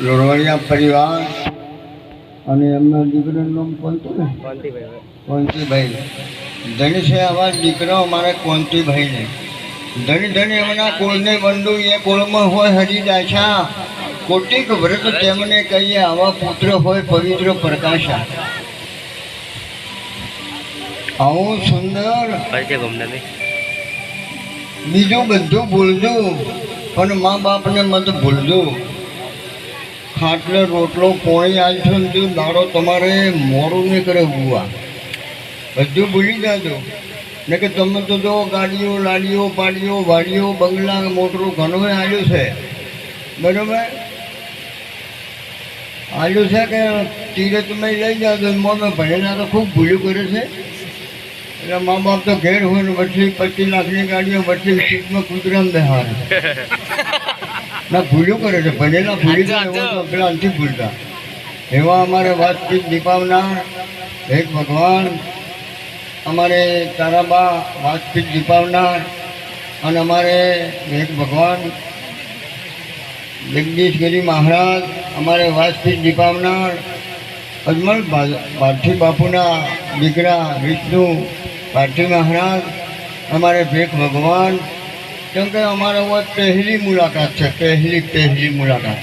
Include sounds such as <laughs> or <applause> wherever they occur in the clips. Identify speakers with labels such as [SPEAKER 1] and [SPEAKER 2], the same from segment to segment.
[SPEAKER 1] લોરવાડિયા પરિવાર અને એમના દીકરાનું નામ કોનતું ને કોંતીભાઈ ધણી આવા દીકરો અમારે કોંતીભાઈ ને ધણી ધણી એમના કુળને બંધુ એ કુળમાં હોય હરી દાછા. કોટિક વ્રત તેમને કહીએ આવા પુત્ર હોય પવિત્ર પ્રકાશા. આવું સુંદર બીજું બધું ભૂલજો પણ મા બાપને મત ભૂલજો. ખાટલે રોટલો પોણી આલશો ને દાડો તમારે મોડું નહીં કરે બુવા બધું ભૂલી જાજો. ને કે તમે તો જો ગાડીઓ લાડીઓ પાડીઓ, વાડીઓ, બંગલા, મોટરું ઘણું આવ્યું છે. બરાબર? આવ્યું છે કે તીરે તમે લઈ જાજો. મોમે ભણેલા તો ખૂબ ભૂલ્યું કરે છે. એટલે મા બાપ તો ઘેર હોય ને વચ્ચે પચીસ લાખની ગાડીઓ વચ્ચે સીટમાં કૂતરાને બેહાડે. <laughs> ના ભૂલ્યું કરે છે. ભણેલા ભૂલી જાય એવા પેલા નથી ભૂલતા. એવા અમારે વાતચીત દીપાવનાર એક ભગવાન અમારે તારાબા વાતચીત દીપાવનાર અને અમારે એક ભગવાન જગદીશગીરી મહારાજ અમારે વાતચીત દીપાવનાર અજમલ ભારતી બાપુના દીકરા વિષ્ણુ ભારતી મહારાજ, અમારે ભેખ ભગવાન, કેમ કે અમારે પહેલી મુલાકાત છે, પહેલી પહેલી મુલાકાત.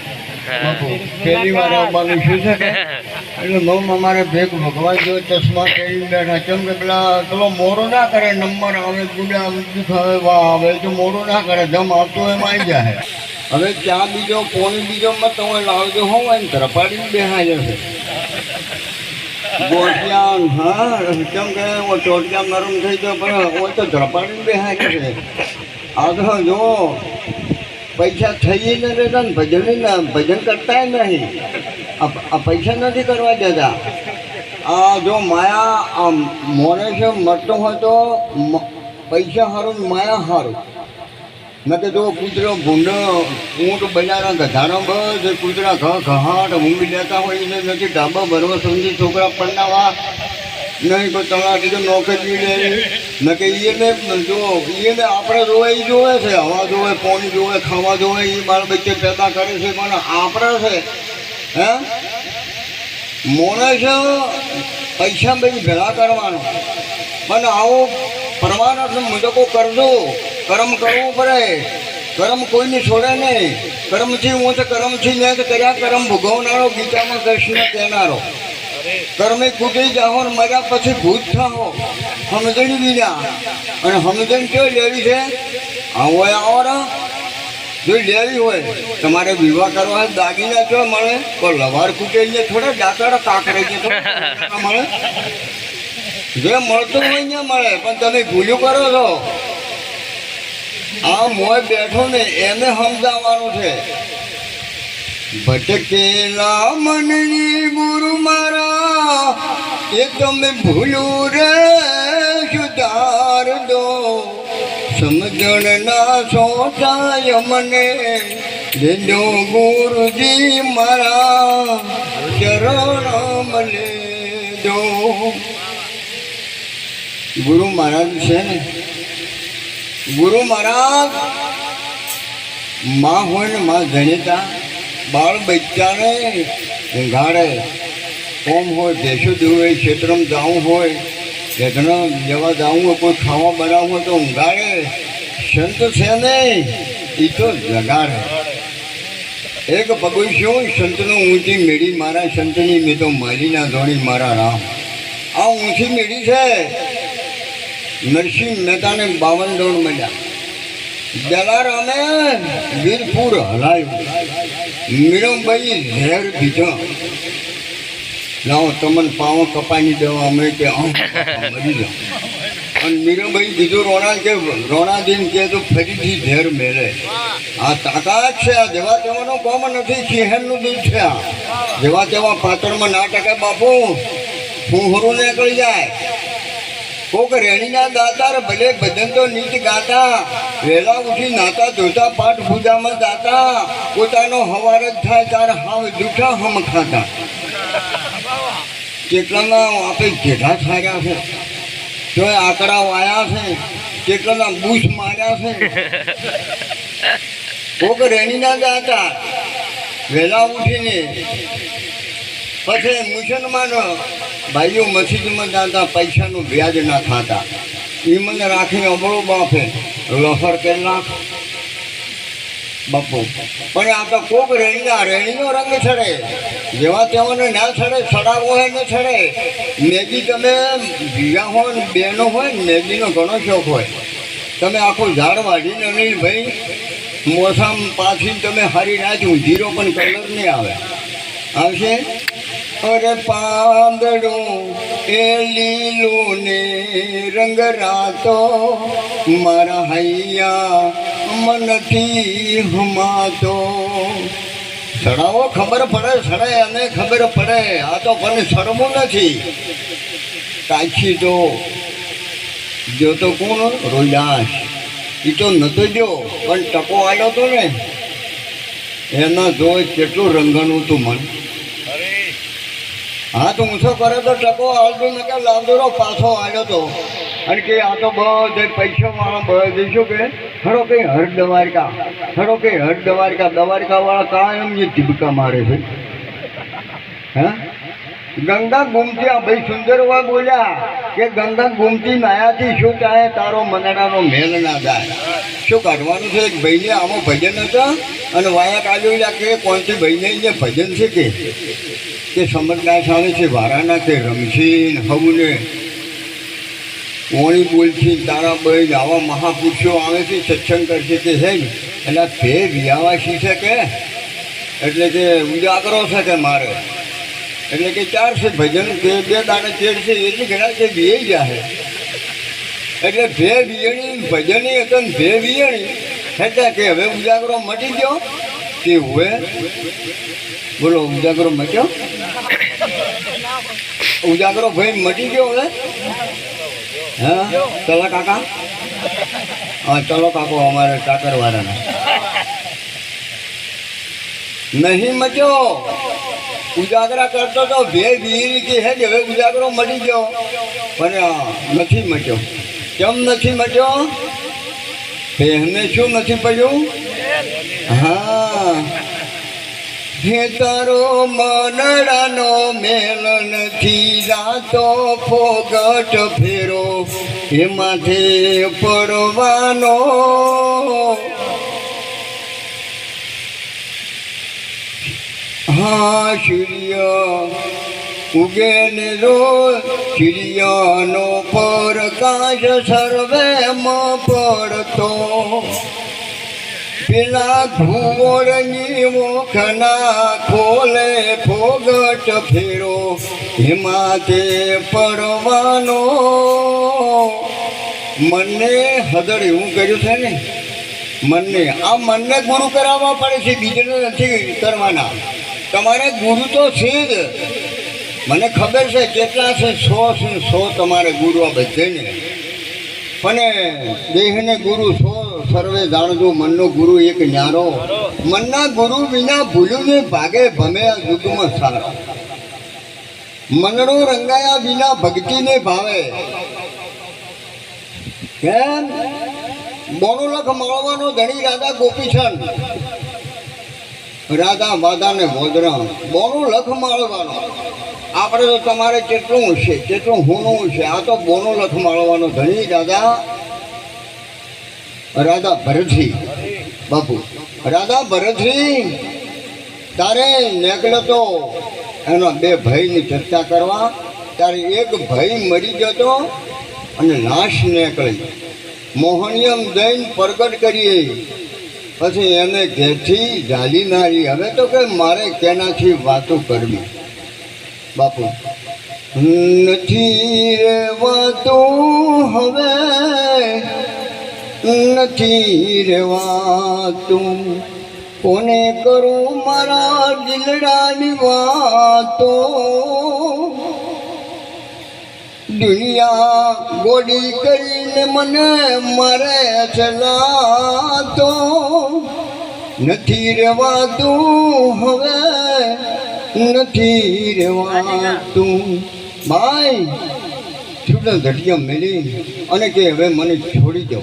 [SPEAKER 1] પહેલી વાર આવવાનું શું છે કે એટલે મમ, અમારે ભેગ ભગવાન જો ચશ્મા પહેરી બેઠા, કેમ કે પેલા પેલો મોરો ના કરે, નંબર આવે, ગુડા દુખાવે વાહ આવે, તો મોરો ના કરે જમ આવતો એમ આવી જાય હવે ત્યાં બીજો કોણ બીજો મત તમે લાવજો હો તરફ ધરપાડીને બેહાય જશે ગોઠિયાન હા, કેમ કે હું ટોટિયા નરમ થઈ ગયો, પણ હું તો ધરપાડીને બેહાય જશે આ તો જો, પૈસા થઈ ન દેતા ને ભજન ભજન કરતા નહીં. આ પૈસા નથી કરવા દેતા. આ જો માયા મોને છે, મરતો હોય તો પૈસા સારું માયા સારું ન કે જો કૂતરો, ભૂંડો, ઊંટ, બજારા, ગધારો બધે કૂતરા ઘ, ઘહાટ ઊંઘી લેતા હોય એને નથી ઢાબા ભરવા સમજી, છોકરા પરણાવા નહીં, કોઈ તલાટી તો નોકરી લે. ન કે એને જો એને આપણે જોવે એ જોવે છે, હવા જોવે, પાણી જોવે, ખાવા જોવે એ બાળ બચ્ચે પેદા કરે છે, પણ આપણે છે. હે? મોને છે, પૈસા બધી ભેળા કરવાનો. પણ આવો પરમાનંદ મુજકો કરજો. કર્મ કરવું પડે. કર્મ કોઈને છોડે નહીં. કર્મથી હું તો કર્મથી તો કર્યા કર્મ ભોગવનારો ગીતામાં કૃષ્ણ કહેનારો. કર્મે કૂટી જાઓ ને મર્યા પછી ભૂત થાઓ. સમજણી બીજા અને સમજણ કેવી લેવી છે? આવો આવો જો લેવી હોય, તમારે વિવાહ કરવા દાગીના જો મળે, તો લવાર કૂટીને થોડે દાંતડા કાકરે છે મળે. જે મળતું હોય ને મળે, પણ તમે ભૂલ્યું કરો છો. આ મોય બેઠો ને એને સમજાવવાનું છે. ભટકેલા મનની ગુરુ મારા, એ તમે ભૂલ્યું રે સુધાર દો. સમજણ ના સોચાય મને દેજો ગુરુજી મારા ચરણ મને દો ગુરુ મહારાજ છે ને ગુરુ મહારાજ, માં હોય ને માં જણીતા બાળ બચ્ચાને ઊંઘાડે કોમ હોય, ભેંસો દેવું હોય ક્ષેત્રમાં જવું હોય યજ્ઞ જવા જવું હોય, કોઈ ખાવા બનાવવું હોય તો ઊંઘાડે. સંત છે ને એ તો જગાડે. એક પગું સંતનું ઊંચી મેળી મારા સંતની, મેં તો મારી ના ધોણી મારા રામ. આ ઊંચી મેળી છે. નરસિંહ મહેતાને બાવન દોડ મળ્યા દલારામે વીરપુર હલાયું. મીરમભાઈ ઝેર પીધો લાવો, તમને પાવો કપાની દેવા અમે કે મરી જાઓ. અને મીરમભાઈ બીજું રોણા કે રોણાદીન કે તો ફરીથી ઝેર મેળે. આ તાકાત છે, આ જેવા તેવાનો કોમ નથી સિંહનનું દૂધ છે આ. જેવા તેવા પાતળમાં ના ટકે બાપુ. ફૂહરું નીકળી જાય. કોક રેણીના દાતા ભલે ભજન તો નીચ ગાતા, વેલા ઉઠી નાતા ધોતા પાઠ પૂજામાં દાતા, પોતાનો હવાર જ થાય તાર હાવ જૂઠા હમ ખાતા. કેટલાના આપણે ઘેઢા થાર્યા છે. તોય આંકડા વાયા છે કેટલાના બૂસ માર્યા છે. કોક રેણીના દાતા વહેલા ઉઠીને પછી મુસલમાન ભાઈઓ મસ્જિદમાં જાતા પૈસાનું વ્યાજ ના ખાતા. એ મને રાખીને અમળો બાપે લફર કરી નાખ. બાપુ. પણ આ તો કોક રેણીના રેણીનો રંગ છડે જેવા તેઓને ના છડે છડાવો હોય ને છડે મેગી તમે બીજા હોય ને બેનો હોય ને મેગીનો ઘણો શોખ હોય. તમે આખું ઝાડ વાઢીને નહીં ભાઈ. મોસમ પાછી તમે હારી નાખ્યું જીરો પણ કલર નહીં આવે. આવશે? અરે પાંદડું એ લીલું ને રંગ રાતો. મારા હૈયા મનથી હમાતો. સડાવો, ખબર પડે, સડે અને ખબર પડે. આ તો કોને શરમું નથી. કાચી તો. જો તો કોણ રોહિદાસ. એ તો નતો જો, પણ ટકો આવ્યો તો ને. એના જો કેટલું રંગણું હતું મન. હાથ ઊંચો કરે તો ટકો આવતો ને કે લાંદોરો પાછો આવ્યો તો. અને કે આ તો બધે પૈસા વાળા બધે શું કે? ખરો કે હર દવારકા ખરો કે હર દવારકા દવારકા વાળા કાયમ જે ટીબકા મારે છે. હા? ગંગા ગુમતી ભાઈ સુંદરવા બોલ્યા કે ગંગા ગુમતી નાયાથી શું ચાહે તારો મનડાનો મેલ ના જાય. શું કાઢવાનું છે? એક ભાઈને આમાં ભજન હતા અને વાયા કાઢ્યું કે કોણથી ભાઈને જે ભજન છે કે? કે સમજદાર સામે છે, વારાના કે રમશીન હવને. ઓણી બોલશી, તારા બહેન આવા મહાપુરુષો આવે છે, સત્સંગ કરશે કે છે ને એટલે તે વિયાવાસી છે કે? એટલે કે ઉજાગરો છે કે મારે? એટલે કે ચાર છે ભજન, બે બે તેર છે એટલી ઘણા છે, બે જાય એટલે ભે વિયણી, ભજની હતો ને ભે વિયણી. એટલે કે હવે ઉજાગરો મટી ગયો? કે હવે બોલો, ઉજાગરો મટ્યો? ઉજાગરો ભાઈ મટી ગયો હવે? હા? ચલો કાકા. હા, ચલો કાકો, અમારે કાકરવાળાના નહીં મટ્યો. ઉજાગરા કરતો તો ભે વીર કે હે હવે ઉજાગરો મટી ગયો. પણ નથી મટ્યો. કેમ નથી મટ્યો? બેહને શું નથી પડ્યું? હા. હે, તારો મનડાનો મેલ નથી જાતો, ફોગટ ફેરો. એમાંથી માથે પડવાનો હા સૂર્ય ઉગે ને રોજ સૂર્યનો પ્રકાશ સર્વેમાં પડતો. પેલા ઘુવડની મોખના ખોલે ફોગટ ફેરો. હિમાતે પડવાનો મનને હદડ એવું કર્યું છે ને? મનને. આ મનને ગુરુ કરાવવા પડે છે, બીજાને નથી કરવાના. તમારે ગુરુ તો છે જ. મને ખબર છે કેટલા છે, સો છે, સો તમારે ગુરુ આ બધાને. પણ દેહને ગુરુ સો સર્વે જાણજો, મનનો ગુરુ એક ન્યારો. મનના ગુરુ વિના ભૂલ્યું ભાગે ભમે આ યુગમાં સારો. મનનો રંગાયા વિના ભક્તિને ભાવે. કેમ? બોનુલખ મળવાનો ધણી રાધા ગોપીચંદ રાધા વાધા ને વોદરા બોનું લખ માળવાનો. આપણે તો તમારે કેટલું છે, કેટલું હોનું છે, આ તો બોનું લખ માળવાનો. ધણી રાધા રાધા ભરતજી, બાપુ. રાધા ભરતજી, તારે નીકળ્યો તો એના બે ભાઈની ચર્ચા કરવા. ત્યારે એક ભાઈ મરી જતો અને લાશ નીકળી. મોહનિયમ દઈને પ્રગટ કરીએ. પછી એને ઘેરથી જાલી નારી, હવે તો કે મારે કેનાથી વાતો કરવી? બાપુ. નથી રેવાતું હવે, નથી રેવાતું કોને કરું મારા દિલડાની વાતો? દુનિયા ગોડી કરીને મને મરે ચલાતો નથી રેવાતું, હવે નથી રેવાતું. ભાઈ, છૂટલ ધટિયા મેલી અને કે હવે મને છોડી દો.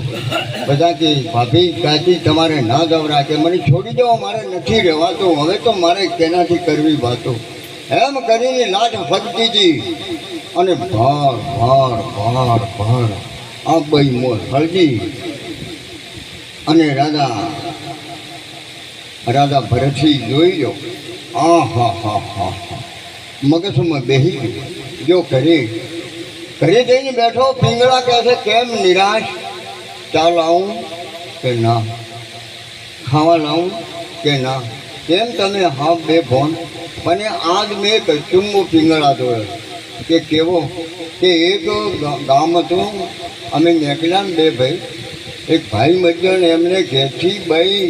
[SPEAKER 1] બધા કે ભાભી કાચી તમારે ના ગવરા કે મને છોડી દો, મારે નથી રહેવાતું હવે તો મારે તેનાથી કરવી વાતો? એમ કરીને લાટ ફગતી હતી અને ભાર ભાર ભાર ભાર. આ બઈ મોર હળદી અને રાધા રાધા ભરતસિંહ જોઈ લો આ હા હા હા હા. મગજમાં બેહી જો ઘરે ઘરે જઈને બેઠો, પિંગળા કહે છે, કેમ નિરાશ? ચા લાવું કે ના? ખાવા લાવું કે ના? કેમ તમે હા બે ફોન મને આજ મેં કચુંબો પિંગળા જોયો કે કેવો? કે એક ગામ હતું, અમે નીકળ્યા ને બે ભાઈ. એક ભાઈ ને એમને ઘેરથી ભાઈ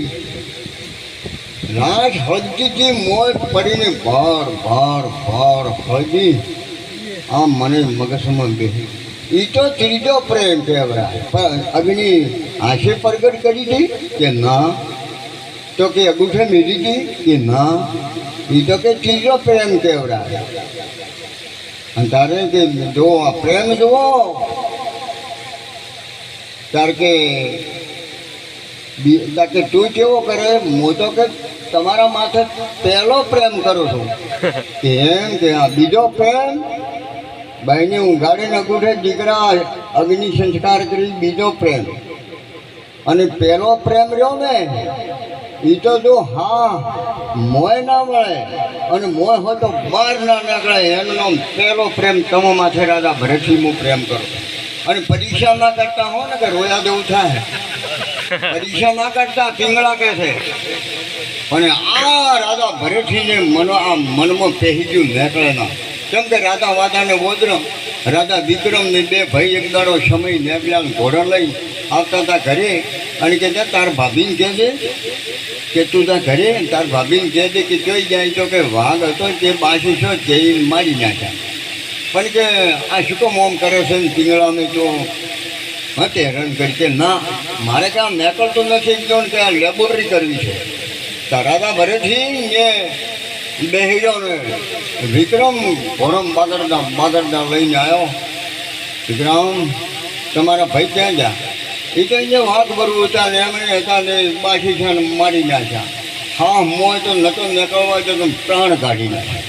[SPEAKER 1] રાત હળદીથી મોજ પડીને ભાર ભાર ભાર હળદી આમ મને મગજમાં બેસી એ તો ત્રીજો પ્રેમ કહેવાય. પણ અગ્નિ આશે પ્રગટ કરી હતી કે ના? તો કે અગુઠે મેળી હતી કે ના? એ તો કે ત્રીજો પ્રેમ કહેવાય. અને તારે કે જો પ્રેમ જુઓ. ત્યારે કે કે તું કેવો કરે? હું તો કે તમારા માથે પહેલો પ્રેમ કરું છું. <laughs> એમ કે આ બીજો પ્રેમ? બાઈને ઉઘાડીને ગુઠે દીકરા અગ્નિ સંસ્કાર કરી બીજો પ્રેમ. અને પહેલો પ્રેમ રહ્યો ને એ તો જો હા મોય ના મળે. અને મોય હોય તો બહાર ના નીકળે એમનો પહેલો પ્રેમ તમે માથે રાજા ભરતથી હું પ્રેમ કરું. અને પરીક્ષા ના કરતા હો ને કે રોયા દેવું થાય. પરીક્ષા ના કરતા પિંગળા કે છે. અને આ રાજા ભરતજીને મનો આ મનમાં પહેરી ગયું નીકળે ના કેમ કે રાધા વાદાને વોદરમ રાધા વિક્રમ ને બે ભાઈ એક દાડો સમય નીકળ્યા ઘોડા લઈ આવતા હતા ઘરે. અને કે તાર ભાભીને કહેજે કે તું ત્યાં ઘરે તાર ભાભીને કહેજે કે જોઈ જાય તો કે વાઘ હતો તે બાસી છો તે મારી નાખ્યા પણ કે આ શું તો મોમ કરે છે ને પિંગળાને તો હતે હેરાન કરી કે ના, મારે કામ નીકળતું નથી એકદમ કે આ લેબોરેટરી કરવી છે. તારાદા ભરેથી મેં બેહીરો ને વિક્રમ, ભોરમ બાદરદા બાદરદા લઈને આવ્યો. વિક્રમ, તમારા ભાઈ ક્યાં ગયા? એ તો વાઘ ભરવું હતા ને એમણે હતા ને બાકી છે ને મારી નાખ્યા. હા મોય તો નતો નીકળવા તો પ્રાણ કાઢી નાખ્યા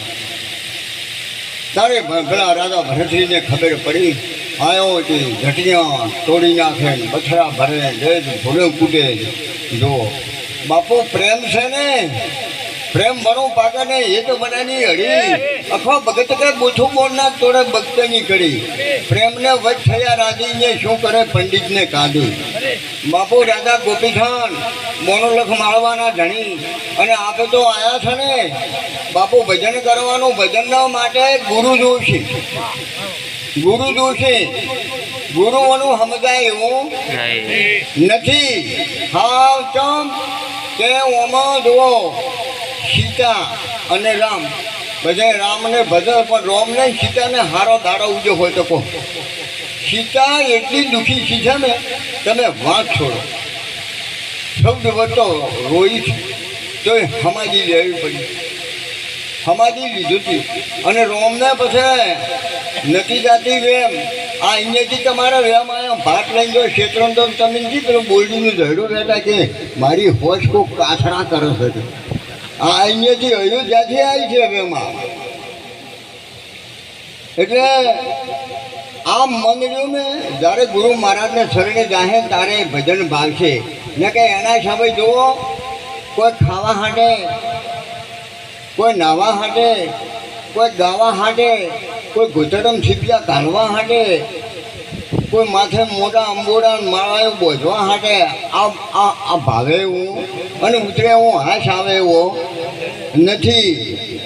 [SPEAKER 1] તારે પેલા રાજા ભરતરીને ખબર પડી? આવ્યો તે ઘટિયા તોડી નાખે બથરા ભરે દેજ ભૂલે કૂટે જો. બાપુ, પ્રેમ છે ને? પ્રેમ ભરો પાકા ને એ તો હળી અખો ભગત કે બોછું બોલ ના તોડે ભક્તની કરી પ્રેમને વચ થયા રાજીને શું કરે પંડિતને કાઢી બાપુ રાજા ગોપીખાન મોનોલખ માળવાના ધણી અને આપે તો આયા છે ને. બાપુ ભજન કરવાનું ભજનના માટે ગુરુ જોશી. ગુરુ જોશી. ગુરુઓનું સમજાય એવું નથી. હા ચમ કે ઓમાં જુઓ. સીતા અને રામ. બધે રામને ભજે પણ રામને સીતાને હારો દાડો ઉજો હોય તો કહો. સીતા એટલી દુઃખી છી, છે ને, તમે વાત છોડો. શબ્દ વચ્ચો રોઈ છે. તો એ હમાજી લેવી પડી. હમાજી લીધું હતી અને રોમને પછી નથી જાતી વેમ. આ અહીંયાથી તમારા વેમ આયા ભાત લઈને જો ક્ષેત્રો તો તમે જી પેલું બોલડીનું ઝડું રહેતા કે મારી હોશ કોક કાથરા કરે છે. આ અહીંયાથી અયોધ્યાથી આવી છે વેમાં એટલે મન રહ્યું ને, જ્યારે ગુરુ મહારાજને શરણે જાહે ત્યારે ભજન ભાવશે ને કે એના સામે જુઓ, કોઈ ખાવા હાટે કોઈ નાવા હાટે કોઈ ગાવા હાટે કોઈ ગુજરાતમ છીપિયા કાઢવા હાટે કોઈ માથે મોટા અંબોડા ને માળાઓ બોધવા હાટે આ ભાવે એવું અને ઉતરે હું હાશ આવે એવો નથી.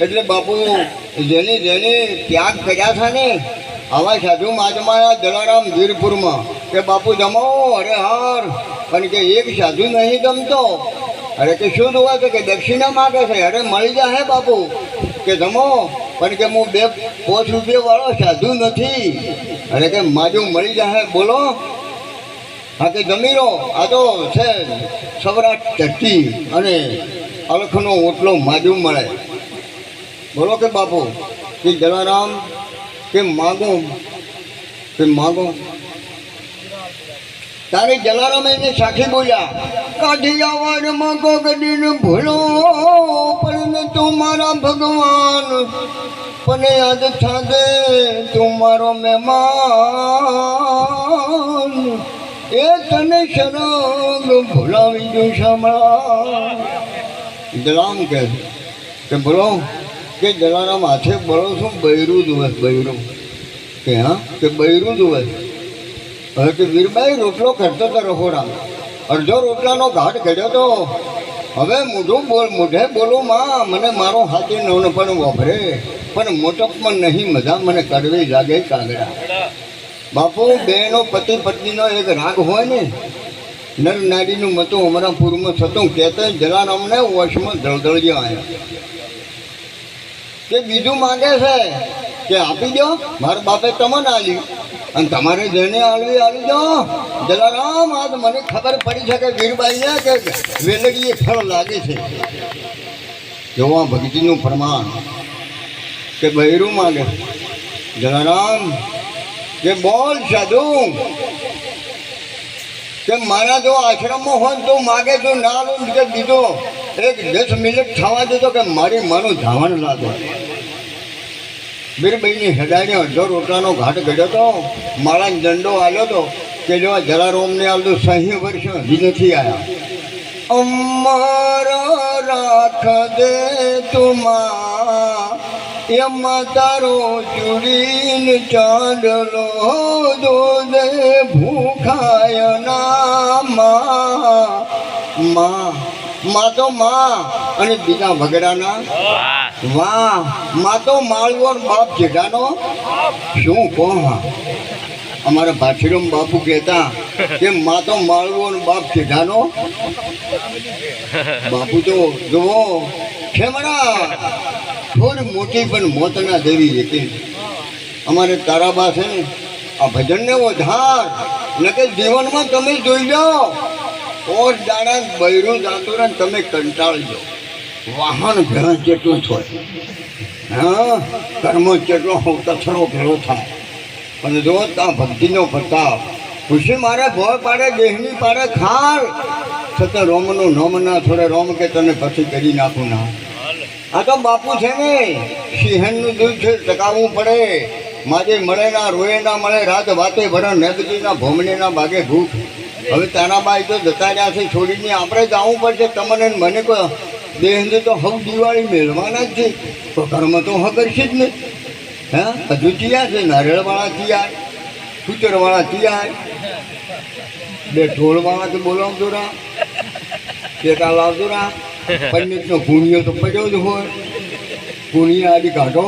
[SPEAKER 1] એટલે બાપુ, જેને જેને ત્યાગ કર્યા છે ને, આવા સાધુ માજમાયા જલારામ વીરપુરમાં કે બાપુ જમો, અરે હાર. પણ કે એક સાધુ નહીં જમતો. અરે કે શું જોવા છે કે દક્ષિણા માગે છે? અરે મળી જાય બાપુ. કે જમો. પણ કે હું બે પોચ રૂપિયા વાળો સાધુ નથી. અને કે માજું મળી જાય બોલો. હા કે જમી લો આ તો છે સવરાટ ચટ્ટી અને અલખનો ઓટલો માજુ મળે. બોલો કે બાપુ, કે જલારામ, કે માગો કે માગો. તારે જલારામ એને સાખી બોલ્યા કાઠિયાવાડમાં કોકડીને ભૂલો પણ તું મારા ભગવાન. પણ યાદ થાદે તું મારો મહેમાન. એ તને શરમ ભૂલાવી દઉં સાંભળા જલામ કહે કે બોલો, કે જલારામ હાથે બોલો છું બૈરું જુએ બૈરું? કે હા, કે બૈરું જુએ હવે તો વીરબાઈ રોટલો કરતો તો રહોડા અડધો રોટલાનો ઘાટ કર્યો તો. હવે મોઢું બોલ, મોઢે બોલું, માં, મને મારો હાથી નવન પણ વભરે. પણ મોટપમાં નહીં, મજા મને કડવી લાગે કાગડા. બાપુ, બેનો પતિ, પત્નીનો એક રાગ હોય ને. નર નાડીનું મતું અમારા પૂરમાં થતું કહેતો જલારામને વશમાં દળદળિયા આવ્યા તે બીજું માંગે છે? કે આપી દો. મારા બાપે તમને આલી. અને તમારે જેને આલવી આવી દો. જલારામ આજ મને ખબર પડી છે કે વીરબાઈને કે વેલડીએ ફળ લાગે છે. જોવા ભક્તિનું પ્રમાણ કે બહેરું માગે. જલારામ કે બોલ સાધુ. કે મારા જો આશ્રમમાં હોય તો માગે તો ના લો કે દીધો એક દસ મિનિટ થવા દેતો કે મારી માનું ધાવણ લાગે. વીરબાઈની હડાઈને અડધો રોટલાનો ઘાટ ગયો તો મારા દંડો આવ્યો તો કે જો જરા રોમને આવતો સહી વર્ષ હજી નથી આવ્યા અમારો રાખ દે તુમા એમાં તારો ચૂડીને ચાંદલો દો દે ભૂખાય ના માં. માં. તો માં. અને બીજા વગડાના વાહ, માં તો માળવો બાપ જેઠાનો શું કહો હા? અમારા ભાછીરમ બાપુ કહેતા કે માં તો માળવો બાપ જેઠાનો બાપુ તો જુઓ, ખેમરા, થોડી મોટી પણ મોતના દેવી હતી. અમારે તારાબા છે ને, આ ભજનને વધાર નકે જીવનમાં તમે જોઈ જાઓ ઓર દાડા બૈરું જાતું તમે કંટાળજો. વાહન ભેંસ જેટલું થાય હા, કર્મ જેટલો કચરો ભેળો થાય. અને જો ત્યાં ભક્તિનો પ્રતાપ ખુશી મારે ભોય પાડે દેહની પાડે ખાર છતાં રોમનું નોમ ના થોડે રોમ કે તને પછી કરી નાખું ના. આ તો બાપુ છે ને સિંહણનું દૂધ છે, ટકાવવું પડે. માજે મળે ના રોયે ના મળે, રાત વાતે ભરણ નદજીના ભોમણીના ભાગે ભૂખ. હવે તારા બાઈ તો જતા રહ્યા છે, છોડીને આપણે જવું પડશે. તમને મને કહો દેહને તો હવ દિવાળી મેળવાના જ છે. તો કર્મ તો હ કરશે જ ને. હા? હજુ ચિયા છે, નારિયેળવાળા તૈયાર કૂતરવાળા તૈયાર બે ઢોળવાળા તો બોલાવજો રા. પેટા લાવજો રા. પંડિતનો ગુણિયો તો પડ્યો જ હોય. ગુણિયા આડી કાઢો.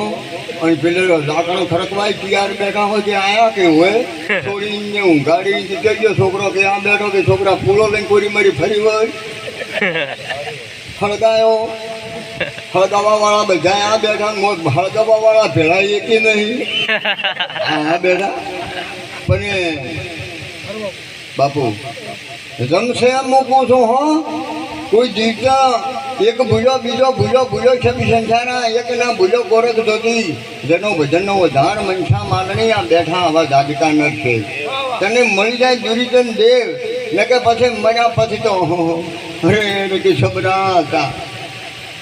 [SPEAKER 1] અને પેલે લાકડો ખરકવાય, ચિયાર બેઠા હોય કે આયા કે હોય છોડીને ઊંઘાડી જઈ ગયો છોકરો કે આ બેઠો કે છોકરા ફૂલો લઈને કોરી મારી ફરી હોય. હળગાયો. હળગાવા વાળા બધા આ બેઠા હળગાવા વાળા ભેળા એકી નહીં? આ બેઠા. પણ બાપુ છે એમ મૂકું છું હો? કોઈ જીવતા એક ભૂલો બીજો ભૂલો ભૂલો છે સંસારા એક ના ભૂલો ગોરખ ધોતી. જેનો ભજનનો વધાર મનસા માનણી આ બેઠા આવા જાગતા નથી. તને મળી જાય દુરીજન દેવ. ને કે પછી મર્યા પછી તો ઓહો, અરે એને કે છબરા હતા.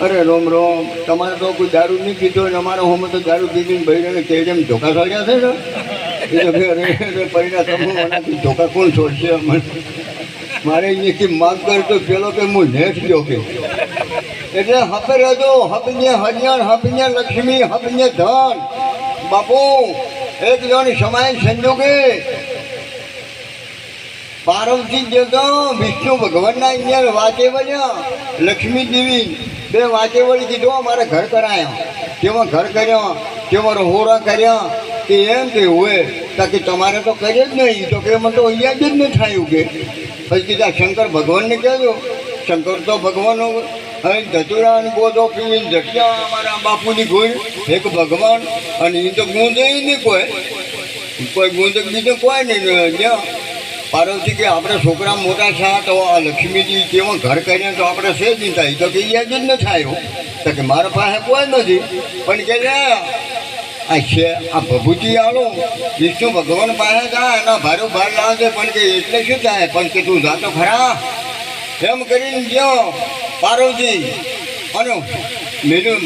[SPEAKER 1] અરે રોમ રોમ. તમારે તો કોઈ દારૂ નહીં પીધો ને અમારો હોમ તો દારૂ પીધીને ભાઈને કેડેમ ધોકા છોડ્યા છે ને? એ ફેર અરે અરે પૈડા તમે ધોકા કોણ છોડશે અમને? મારે અહીંયાથી માંગ કરતો પેલો કે હું નેટ ગયો કે. એટલે હપે રજો હપને હરિયાણ હપને લક્ષ્મી હપને ધન. બાપુ, એક જણ સમાય સંજોગે પાર્વતી જતો વિષ્ણુ ભગવાનના અહીંયા વાંચે બન્યા લક્ષ્મી દેવી બે વાંચે વળી કીધું અમારે ઘર કરાયા. તેમાં ઘર કર્યા, તેમાં રહોરા કર્યા. કે એમ કે હોય તો કે તમારે તો કરે જ નહીં. તો કે મને તો અહીંયા જ નહીં થયું કે. પછી કીધા, શંકર ભગવાનને કહેજો. શંકર તો ભગવાન અહીં ધતુરાન ગોદો પીવી જગ્યા અમારા બાપુની ગુણ એક ભગવાન અને એ તો ગુંદ નહીં કોઈ. કોઈ ગુંદ બીજો કોઈ નહીં જ્યાં પાર્વતી કે આપણે છોકરા મોટા થયા તો આ લક્ષ્મીજી કેવા ઘર કરીને તો આપણે જ નહીં થાય. તો કે એ જ ન થાય તો કે મારા પાસે કોઈ નથી. પણ કે આ છે, આ પ્રભુજી આલો વિષ્ણુ ભગવાન પાસે જાય, એના ભારો ભાર લાવજે પણ કે એટલે શું થાય? પણ કે તું જાતો ખરા. એમ કરીને ગયો પાર્વતી અને મેલું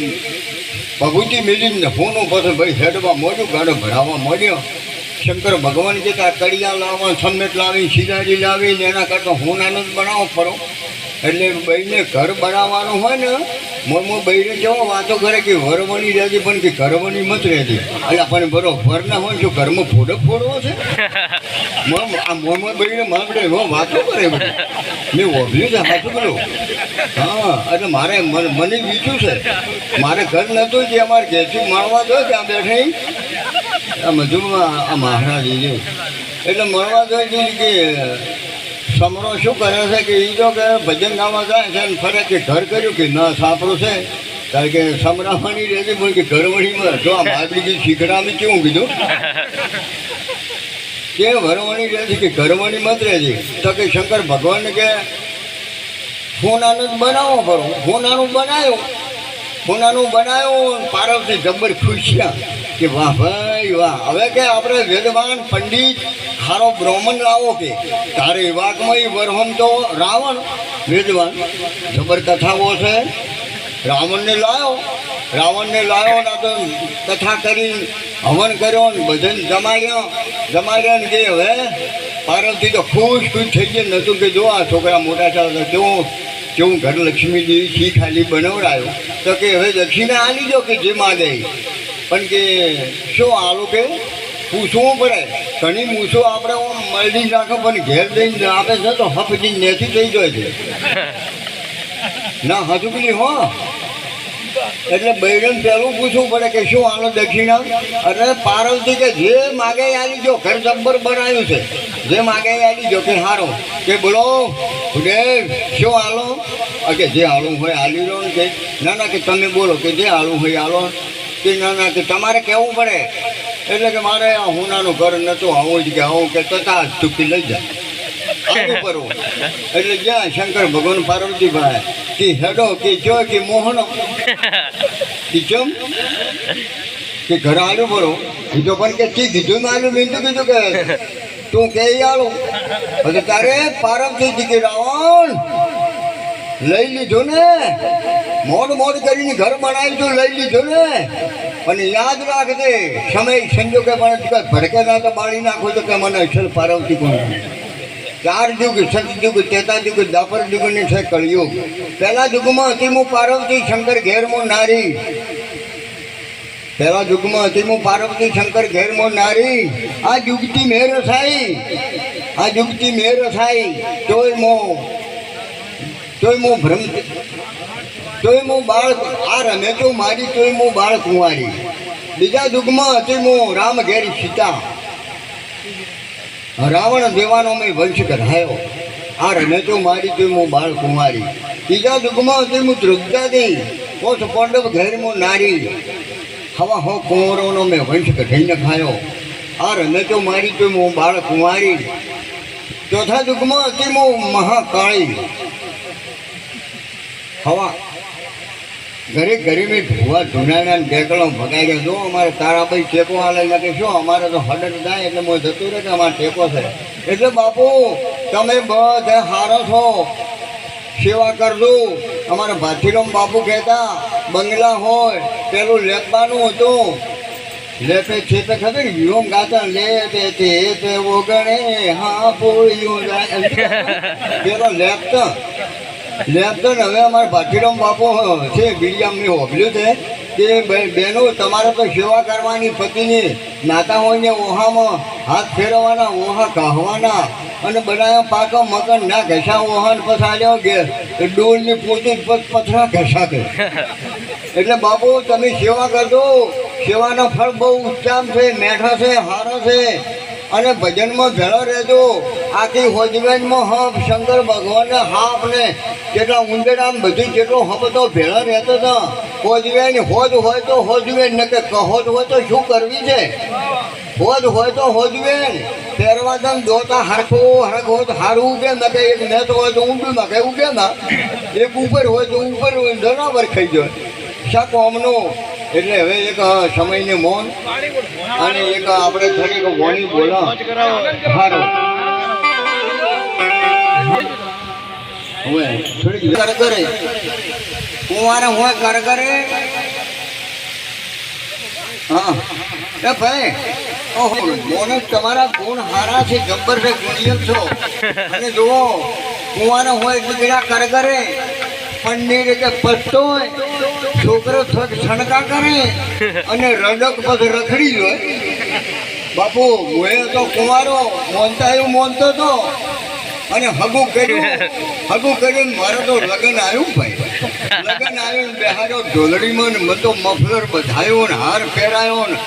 [SPEAKER 1] ભભૂતિ મેલીને ફોન પછી ભાઈ હેડમાં મોડ્યું ગાડો ભરાવવા મોડ્યો શંકર ભગવાન આ કડિયા લાવવા, સમેત લાવી સીધાજી લાવી, ને એના કરતાં હું આનંદ બનાવો પડો એટલે બઈને ઘર બનાવવાનું હોય ને મોં બહીને બૈરે વાતો કરે કે વરવણી રહેતી પણ કે ઘરવણી મત રહેતી એટલે પણ બરોબર ના હોય, જો ઘરમાં ફોડો ફોડવો છે. મમ આ મોંમાં બહીને માગડે એવો વાતો કરે મેં ઓભ્યું છે સાચું બોલું. હા, એટલે મારે મને મને બીજું છે. મારે ઘર નહોતું જે અમારે ઘેરથી માણવા દો ત્યાં બેઠી આ મજૂરમાં આ મહારાજ એટલે મળવા જોઈએ છે કે સમરો શું કરે છે કે એ જો કે ભજન ગાવા જાય છે અને ફરે કે ઘર કર્યું કે ના સાપરો છે. કારણ કે સમરાવાની રહેતી પણ કે ઘરવણીમાં જો આ માગડી શીખડામી કેવું કીધું? કે વરવણી રહેતી કે ઘરવણી મત રહેતી. તો કે શંકર ભગવાન કે ફોનાનું જ બનાવો કરો ફોનાનું બનાવ્યું. ફોનાનું બનાવ્યું પાર્વતી જબ્બર ખુશ થયા કે વાહ ભાઈ વાહ. હવે કે આપણે વેદવાન પંડિત હારો બ્રાહ્મણ લાવો કે, તારે વાકમાં વરહમ તો રાવણ. વેદવાન જબર કથાઓ છે. રાવણને લાવ્યો રાવણને લાવ્યો ના તો કથા કરી હવન કર્યો ને ભજન જમાડ્યો. જમાડ્યો ને કે હવે પાર્વતી તો ખુશ ખુશ થઈ ગઈ નતું કે જો આ છોકરા મોટા થયા કેવું કેવું ઘર લક્ષ્મીજી ખી ખાલી બનાવડાયો. તો કે હવે દક્ષિણા આ લીધો કે જે માગે. પણ કે શું આલું કે પૂછવું પડે? ઘણી મૂછો આપણે આમ મળી રાખો પણ ઘેર જઈને આપે છે તો હફજી નેથી થઈ જાય છે. ના, હજુ પેલી હો. એટલે બૈરન પહેલું પૂછવું પડે કે શું આનો દક્ષિણા એટલે પાર્વતી કે જે માગે આવી જો, ઘર જબ્બર બનાવ્યું છે. જે માગે આવી જો, કે હારો. કે બોલો કે શું અ કે, જે આલું હોય આલી લો ને કે. ના ના, કે તમે બોલો કે, જે આલું હોય કે ના ના કે તમારે કહેવું પડે. એટલે કે મારે આ હુનાનું ઘર નહોતું આવું જ કે આવું કે તથા ચૂકી લઈ જાય <laughs> કરવું. એટલે જ્યાં શંકર ભગવાન પાર્વતીભાઈ કે હેડો કે જો કે મોહનો. <laughs> કે ચમ? કે ઘર આલુ ભરો. કીધું પણ કે ચી કીધું ને આલું? મેં બીજું કીધું કે <laughs> તું કે આલું? એટલે તારે પાર્વતીજી કે રાવણ લઈ લીધું ને? મોડ મોડ કરીને ઘર બનાવી તું લઈ લીધું ને? અને યાદ રાખજે, સમય સંજોગે પણ ભડકે ના તો બાળી નાખો તો કે મને અસર પારવતી કોણ ચાર યુગ સતયુગ તેતા યુગ દાપર યુગ ને છે કળિયુગ. પહેલા યુગમાં હતી હું પાર્વતી, શંકર ઘેરમો નારી. પહેલા યુગમાં હતી હું પાર્વતી, શંકર ઘેરમો નારી. આ યુગતી મેર થાય. આ યુગતી મેર થાય. તોય મો તોય હું ભ્રમ તોય બાળ આ રમે મારી, તોય હું બીજા યુગમાં હતી રામ ઘેરી સીતા. રાવણ દેવાનો મેં વંશ કઢાયો. આ રમે તો મારી તો હું બાળ કુંવારી. બીજા દુઃખમાં હતી હું દ્રુપદાદી કોષ પાંડવ ઘેરમાં નારી. હવા હો કુંવરોનો મેં વંશ કઢાઈને ખાયો. આ રમે તો મારી તો હું બાળ કુંવારી. ચોથા દુઃખમાં હતી હું મહાકાળી. હવા. ઘરે ગરીબી ભૂવા ધૂનાના ઢેકળો ભગાઈ ગયો જો અમારે તારાભાઈ ટેકો હાલે કે શું? અમારે તો હડર થાય, એટલે મોં જતું રહે કે અમારે ટેકો છે. એટલે બાપુ, તમે બધે હારો છો. સેવા કરજો. અમારા ભાથીરામ બાપુ કહેતા, બંગલા હોય, પેલું લેપવાનું હતું. લેપે છે તે ખબર વિહોમ ગાતા લે તે તે ઓગણે હા પોળ્યું પેલો લેપતા લેપટોપ હવે અમારે ભાતીરામ બાપુ છે બીજામને હોબલ્યું છે કે બહેનો તમારે તો સેવા કરવાની પતિની નાતા હોય ને ઓહામાં હાથ ફેરવવાના, ઓહા કાહવાના અને બનાવ્યા પાકો મકન ના ઘસા ઓહાન પસાડ્યો કે ડોલની પોતી પથરા ઘસા ઘસાતે એટલે બાપુ, તમે સેવા કરજો. સેવાનો ફળ બહુ ઉત્તમ છે, મેઠો છે, હારો છે. અને ભજનમાં ભેળો રહેજો. આખી હોજવેનમાં હપ શંકર ભગવાનને હાપ ને કેટલા ઉંદરડા ને બધું જેટલો હપ તો ભેળો રહેતો હતો હોજવેન હોજ હોય તો હોજવેન ને કે કહોજ હોય તો શું કરવી છે? હોજ હોય તો હોજવેન. પહેરવા દમ દોતા હરખો હરખો તો હારું ઉગે ને કે એક નેતો હોય તો ઊંડું ના કે ઉગે ના એક ઉપર હોય તો ઉપર હોય, બરાબર ખાઈ જાય શા કોમનું? એટલે હવે એક સમયને મૌન અને એક આપણે થોડીક વાણી બોલા. સારું હવે થોડીક કર. કરે કુંવારે હું કર કરે હા. એ ભાઈ, ઓહો, મોને તમારા ગુણ હારા છે, જબ્બર છે ગુણિયલ છો. અને જુઓ કુંવારે હોય દીકરા કર કરે પંડી રીતે પસ્તો હોય છોકરો છણકા કરે અને રડક પગ રખડી લો. બાપુ હું તો કુંવારો મોનતા એવું મોનતો તો. અને હગું કર્યું હગું કર્યું ને મારે તો લગ્ન આવ્યું ભાઈ. લગ્ન આવ્યું ને બેહાડો ઢોલડીમાં ને તો મફલર બધાયો ને હાર પહેરાયો ને.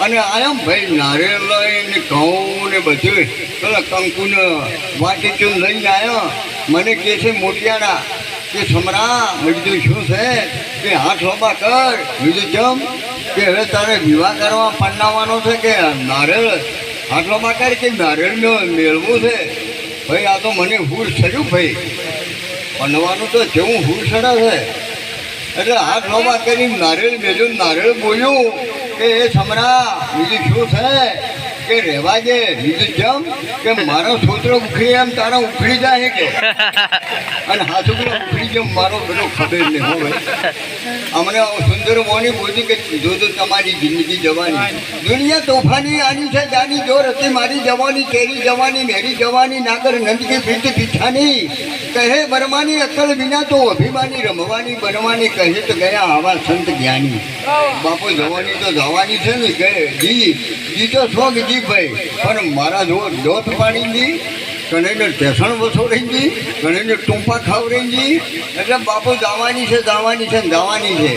[SPEAKER 1] અને આયા ભાઈ નારિયેળ લઈને ઘઉં ને બધું પેલા કંકુને વાટી ચૂન લઈને આવ્યા મને કે છે મોટિયાના કે સમરા બીજું શું છે? કે હાથ લોબા કર. બીજું જમ. કે હવે તારે વિવાહ કરવા પન્નાવાનો છે કે નારેળ હાથ લોબા કર કે નારિયેળ મેળવું છે? ભાઈ, આ તો મને હુર સડ્યું ભાઈ. બનવાનું તો જેવું હુર ચડે છે. એટલે હાથ લોબા કરી નારિયેળ મેળ્યું નારેળ બોલ્યું કે, એ સમરા બીજું શું છે? કે રહેવા દે જમ, કે મારો છોકરો ઉખડી એમ તારા ઉખડી જાય કે? અને હા, છોકરો ઉખડી જેમ મારો બધો ખબર નહીં હો ભાઈ. અમને સુંદર મોની બોલી કે જો તો તમારી જિંદગી જવાની. દુનિયા તોફાની આની છે, જાની જોર હતી મારી જવાની, તેરી જવાની, મેરી જવાની, નાગર નંદકી પીઠ પીઠાની. કહે બરમાની અક્કલ વિના તો અભિમાની, રમવાની, બનવાની કહે તો ગયા આવા સંત જ્ઞાની. બાપુ જવાની તો જવાની છે ને, કહે, જી જી તો શોખ જી ભાઈ, પણ મારા જો દોત પાડી દી કનેને ટેસણ વસોડી દી કનેને ટૂંપા ખાવડી દી, એટલે બાપુ જવાની છે જવાની છે જવાની છે.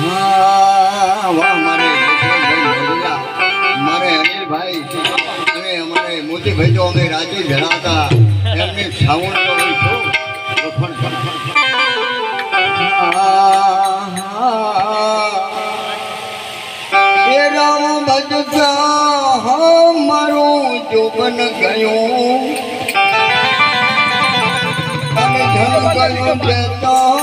[SPEAKER 1] હા, વાહ, મારે મારે અનિલભાઈ અમારે મોતીભાઈ તો અમે રાજુ જણાતા. એમની સાવણ તો હું છું. વખણ કરું. એ રામ ભજતા મારું જોબન ગયું. અને ધન ગયું